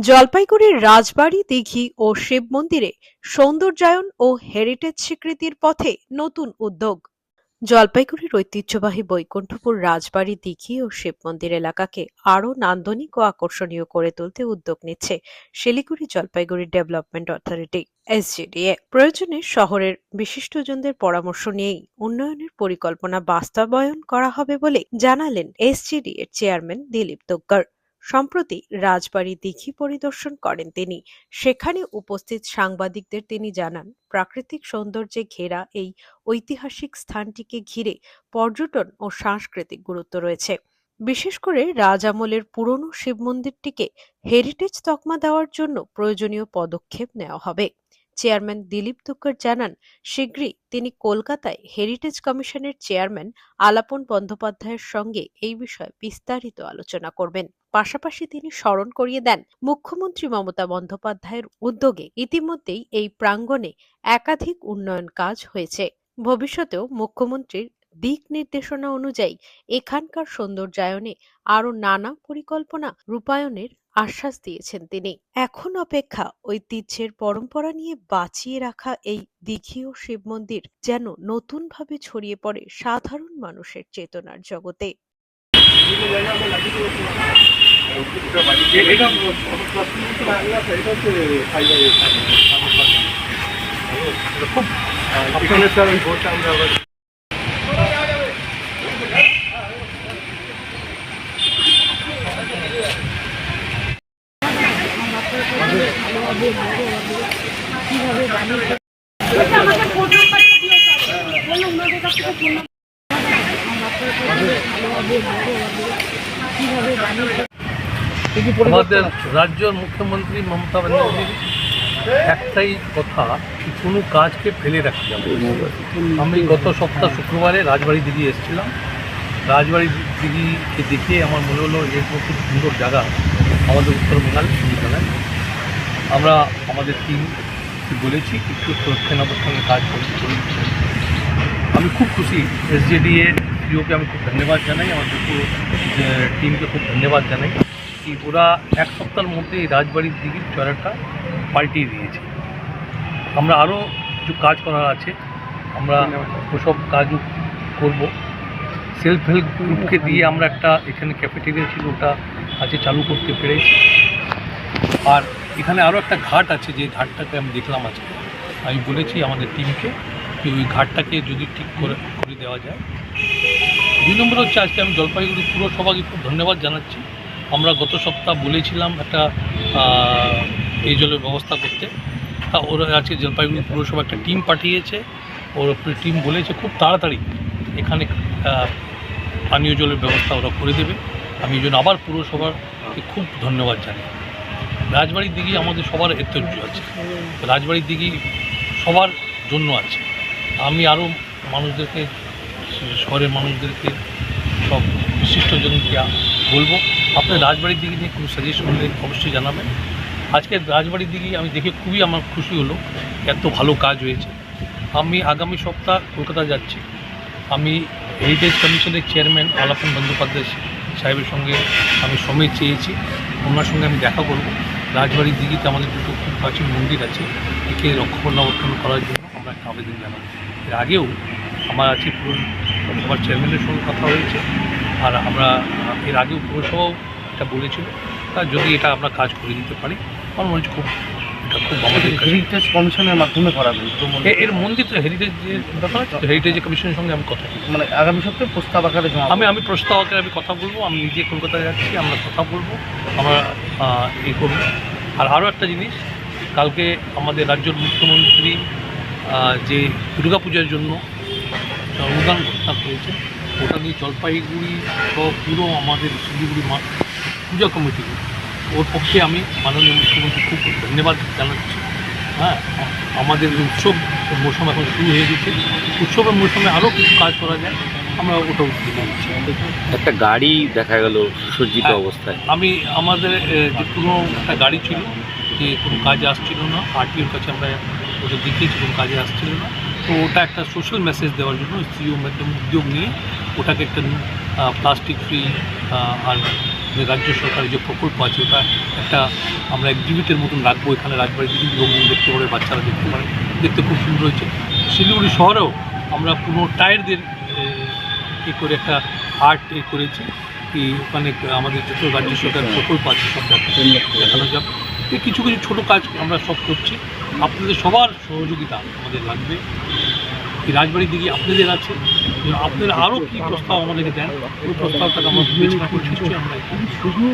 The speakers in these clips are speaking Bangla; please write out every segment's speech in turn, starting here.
জলপাইগুড়ির রাজবাড়ি, দিঘি ও শিব মন্দিরে সৌন্দর্যায়ন ও হেরিটেজ স্বীকৃতির পথে নতুন উদ্যোগ। জলপাইগুড়ির ঐতিহ্যবাহী বৈকুণ্ঠপুর রাজবাড়ি, দিঘি ও শিব মন্দির এলাকাকে আরও নান্দনিক ও আকর্ষণীয় করে তুলতে উদ্যোগ নিচ্ছে Siliguri Jalpaiguri development authority SJDA প্রয়োজনে শহরের বিশিষ্টজনদের পরামর্শ নিয়েই উন্নয়নের পরিকল্পনা বাস্তবায়ন করা হবে বলে জানালেন এসজিডিএর চেয়ারম্যান দিলীপ তোগ্গার সম্প্রতি রাজবাড়ি দিঘি পরিদর্শন করেন তিনি। সেখানে উপস্থিত সাংবাদিকদের তিনি জানান, প্রাকৃতিক সৌন্দর্যে ঘেরা এই ঐতিহাসিক স্থানটিকে ঘিরে পর্যটন ও সাংস্কৃতিক গুরুত্ব রয়েছে। বিশেষ করে রাজ আমলের পুরনো শিব মন্দিরটিকে হেরিটেজ তকমা দেওয়ার জন্য প্রয়োজনীয় পদক্ষেপ নেওয়া হবে। চেয়ারম্যান দিলীপ তুক্কর জানান, শীঘ্রই তিনি কলকাতায় হেরিটেজ কমিশনের চেয়ারম্যান আলাপন বন্দ্যোপাধ্যায়ের সঙ্গে এই বিষয়ে বিস্তারিত আলোচনা করবেন। পাশাপাশি তিনি স্মরণ করিয়ে দেন মুখ্যমন্ত্রী মমতা বন্দ্যোপাধ্যায়ের উদ্যোগে। ইতিমধ্যেই এই প্রাঙ্গণে একাধিক উন্নয়ন কাজ হয়েছে। ভবিষ্যতেও মুখ্যমন্ত্রীর দিক নির্দেশনা অনুযায়ী এখানকার সৌন্দর্যায়নে আরও নানা পরিকল্পনা রূপায়ণের আশ্বাস দিয়েছেন তিনি। এখন অপেক্ষা ঐতিহ্যের পরম্পরা নিয়ে বাঁচিয়ে রাখা এই দিঘি ও শিব মন্দির যেন নতুনভাবে ছড়িয়ে পড়ে সাধারণ মানুষের চেতনার জগতে। ওই ভোটটা আমরা আবার আমাকে ফোন নাম্বারটা দিয়ে যাবে বলল ওনাদের কাছ থেকে ফোন আমাদের রাজ্যের মুখ্যমন্ত্রী মমতা ব্যানার্জির একটাই কথা কোনো কাজকে ফেলে রাখতে যাবে আমি গত সপ্তাহ শুক্রবারে রাজবাড়ি দিদি এসেছিলাম। রাজবাড়ি দিদিকে দেখে আমার মনে হলো এর খুব সুন্দর জায়গা আমাদের উত্তর উত্তরবঙ্গাল মেঘালয় আমরা আমাদের টিম বলেছি রক্ষণাবেক্ষণের সঙ্গে কাজ করছি আমি খুব খুশি এসজেডিএ সিওকে আমি খুব ধন্যবাদ জানাই, আমার দুটো টিমকে খুব ধন্যবাদ জানাই কি ওরা এক সপ্তাহের মধ্যে এই রাজবাড়ির দিঘির চড়াটা পাল্টিয়ে দিয়েছে। আমরা আরও কিছু কাজ করার আছে, আমরা ওসব কাজও করব। সেলফ হেল্প গ্রুপকে দিয়ে আমরা একটা এখানে ক্যাফেটেরিয়া ছিল, ওটা আছে চালু করতে পেরেছি। আর এখানে আরও একটা ঘাট আছে, যে ঘাটটাকে আমি দেখলাম আজকে। আমি বলেছি আমাদের টিমকে ওই ঘাটটাকে যদি ঠিক করে করে দেওয়া যায়? দুই নম্বর হচ্ছে আজকে আমি জলপাইগুড়ি পুরসভাকে খুব ধন্যবাদ জানাচ্ছি। আমরা গত সপ্তাহ বলেছিলাম একটা এই জলের ব্যবস্থা করতে। তা ওরা আজকে জলপাইগুড়ি পুরসভা একটা টিম পাঠিয়েছে। ওর টিম বলেছে খুব তাড়াতাড়ি এখানে পানীয় জলের ব্যবস্থা ওরা করে দেবে। আমি এই জন্য আবার পুরসভাকে খুব ধন্যবাদ জানাই। রাজবাড়ির দিঘি আমাদের সবার ঐতিহ্য আছে। রাজবাড়ির দিঘি সবার জন্য আছে। আমি আরও মানুষদেরকে, শহরের মানুষদেরকে সব বিশিষ্টজনকে বলব। আপনার রাজবাড়ির দিকে নিয়ে কোনো সাজেশন হলে অবশ্যই জানাবেন। আজকে রাজবাড়ির দিকে আমি দেখে খুবই আমার খুশি হলো, এত ভালো কাজ হয়েছে। আমি আগামী সপ্তাহ কলকাতা যাচ্ছি। আমি হেরিটেজ কমিশনের চেয়ারম্যান আলাপন বন্দ্যোপাধ্যায় সাহেবের সঙ্গে আমি সময় চেয়েছি। ওনার সঙ্গে আমি দেখা করব। রাজবাড়ির দিঘিতে আমাদের দুটো খুব প্রাচীন মন্দির আছে। একে রক্ষণাবেক্ষণ করার জন্য আমরা একটা আবেদন জানাব। এর আগেও আমার আছে পুরো আমার চেয়ারম্যানের সঙ্গে কথা হয়েছে। আর আমরা এর আগেও পুরসভাও এটা বলেছিল। তা যদি এটা আমরা কাজ করে দিতে পারি আমার মনে হচ্ছে খুব এটা খুব আমাদের হেরিটেজ কমিশনের মাধ্যমে করাবেন এর মন্দির তো হেরিটেজের ব্যাপার হেরিটেজ কমিশনের সঙ্গে আমি কথা মানে আগামী সপ্তাহে প্রস্তাব আকারে জমা আমি আমি প্রস্তাব আকারে আমি কথা বলব আমি নিজে কলকাতায় যাচ্ছি আমরা কথা বলব আমরা এই করব। আর আরও একটা জিনিস কালকে আমাদের রাজ্যের মুখ্যমন্ত্রী যে দুর্গাপূজার জন্য অনুদান ঘোষণা করেছে ওটা নিয়ে জলপাইগুড়ি সহ পুরো আমাদের শিলিগুড়ি মা পূজা কমিটি ওর পক্ষে আমি মাননীয় মুখ্যমন্ত্রী খুব ধন্যবাদ জানাচ্ছি। হ্যাঁ আমাদের উৎসব মৌসুম এখন শুরু হয়ে গেছে। উৎসবের মৌসুমে আরও কিছু কাজ করা যায় আমরা ওটা উদ্যোগ নিচ্ছি। একটা গাড়ি দেখা গেল সুসজ্জিত হ্যাঁ। অবস্থায়। আমি আমাদের যে পুরো একটা গাড়ি ছিল যে কোনো কাজে আসছিল না আরটিওর কাছে আমরা ওটা দেখিয়েছি কোনো কাজে আসছিল না, তো ওটা একটা সোশ্যাল মেসেজ দেওয়ার জন্য সিও মাধ্যমে উদ্যোগ নিয়ে ওটাকে একটা প্লাস্টিক ফ্রি আর রাজ্য সরকারের যে প্রকল্প আছে ওটা একটা আমরা এক্সিবিটের মতন রাখব। এখানে রাজবাড়ি দিদি লোকজন দেখতে পারে, বাচ্চারা দেখতে পারে। দেখতে খুব সুন্দর হয়েছে। শিলিগুড়ি শহরেও আমরা পুরো টায়ারদের, এ করে একটা আর্ট এ করেছি। কি ওখানে আমাদের যত রাজ্য সরকারের প্রকল্প আছে সব দেখানো যাবে কিছু কিছু ছোটো কাজ আমরা সব করছি। আপনাদের সবার সহযোগিতা আমাদের লাগবে। এই রাজবাড়ির দিকে আপনাদের আছে। আপনারা আরও কী প্রস্তাব আমাদেরকে দেন? ওই প্রস্তাবটাকে আমরা বিবেচনা করছি নিশ্চয়ই আমরা শুধু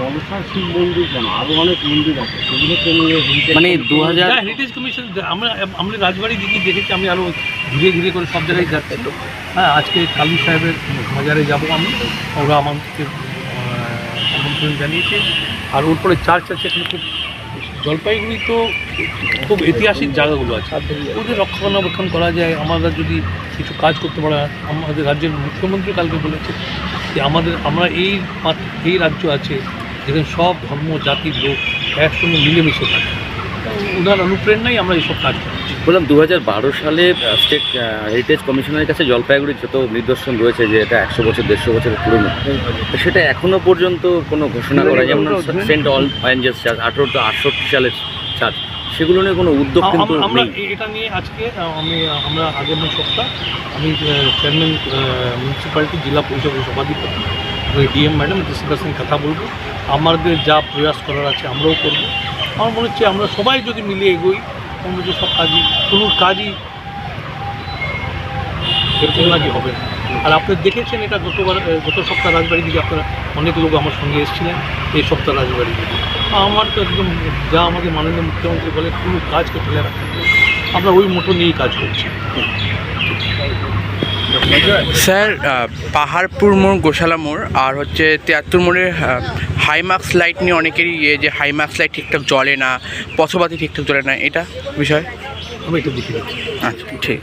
মনসা শিব মন্দির কেন? আরও অনেক মন্দির আছে। সেগুলোকে নিয়ে মানে দু হাজার হেরিটেজ কমিশন আমরা আমরা রাজবাড়ির দিকে দেখেছি আমি আরও ধীরে ধীরে করে সব জায়গায় যাচ্ছি। হ্যাঁ আজকে কালু সাহেবের বাজারে যাব আমি। ওরা আমাদেরকে আমন্ত্রণ জানিয়েছে। আর ওর পরে চার্চ আছে এখানে খুব জলপাইগুড়ি তো খুব ঐতিহাসিক জায়গাগুলো আছে। ওদের রক্ষণাবেক্ষণ করা যায়। আমরা যদি কিছু কাজ করতে পারা, আমাদের রাজ্যের মুখ্যমন্ত্রী কালকে বলেছে যে আমাদের, আমরা এই এই রাজ্য আছে যেখানে সব ধর্ম, জাতির লোক একসঙ্গে মিলেমিশে থাকে। ওনার অনুপ্রেরণাই আমরা এইসব কাজ বললাম দু হাজার বারো সালে স্টেট হেরিটেজ কমিশনের কাছে জলপাইগুড়ির যত নিদর্শন রয়েছে যে এটা একশো বছর দেড়শো বছরের পুরনো সেটা এখনও পর্যন্ত কোনো ঘোষণা করা যেমন সেন্ট অল অ্যাঞ্জেলস চার্চ আঠেরোশো আটষট্টি সালের চার্চ সেগুলো নিয়ে কোনো উদ্যোগ কিন্তু আমরা এটা নিয়ে আজকে আমি আমরা আগামী সপ্তাহ আমি চেয়ারম্যান মিউনিসিপ্যালিটি জেলা পরিষদের সভাধিপতি ডিএম ম্যাডাম সঙ্গে কথা বলব। আমাদের যা প্রয়াস করার আছে আমরাও করব। আমার মনে হচ্ছে আমরা সবাই যদি মিলে এগোই আমরা যে সব কাজই, কোনো কাজই এরকম না। কি হবে আর আপনি দেখেছেন এটা গতবার গত সপ্তাহ রাজবাড়ি দিকে আপনারা অনেক লোক আমার সঙ্গে এসেছিলেন, এই সপ্তাহ রাজবাড়ি দিকে। আমার তো একদম যা আমাদের মাননীয় মুখ্যমন্ত্রী বলে, কোনো কাজকে ফেলে রাখতে আমরা ওই মোটো নিয়েই কাজ করছি। স্যার পাহাড়পুর মোড় গোশালা মোড় আর হচ্ছে তিয়াত্তর মোড়ের হাইমাক্স লাইট নিয়ে অনেকেরই ইয়ে যে হাইমার্কস লাইট ঠিকঠাক জ্বলে না পথবাতি ঠিকঠাক জ্বলে না এটা বিষয়? আমি একটু দেখে আচ্ছা ঠিক